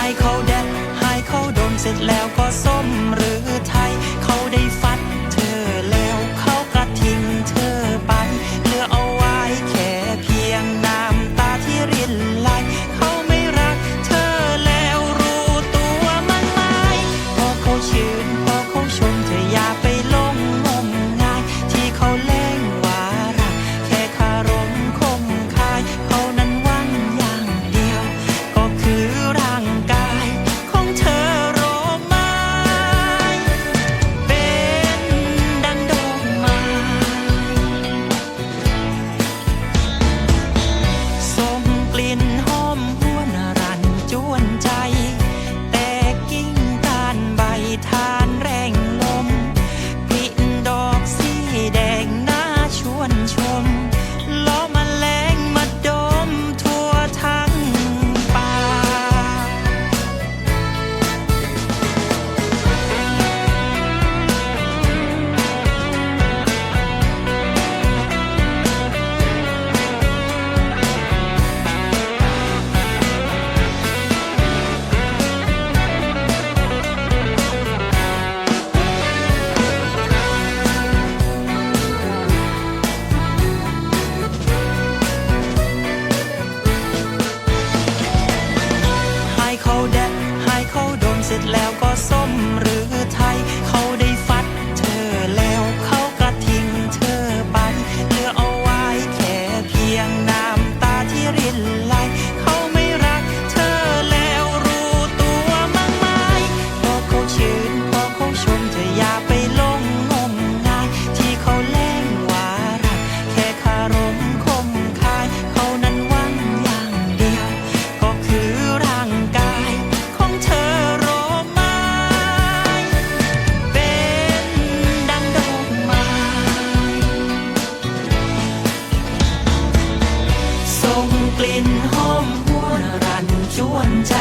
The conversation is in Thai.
ให้เขาแดดให้เขาโดนเสร็จแล้วก็ส้มหรือไทยเขาได้ฟัง กลิ่นหอมหวนรันชวนใจ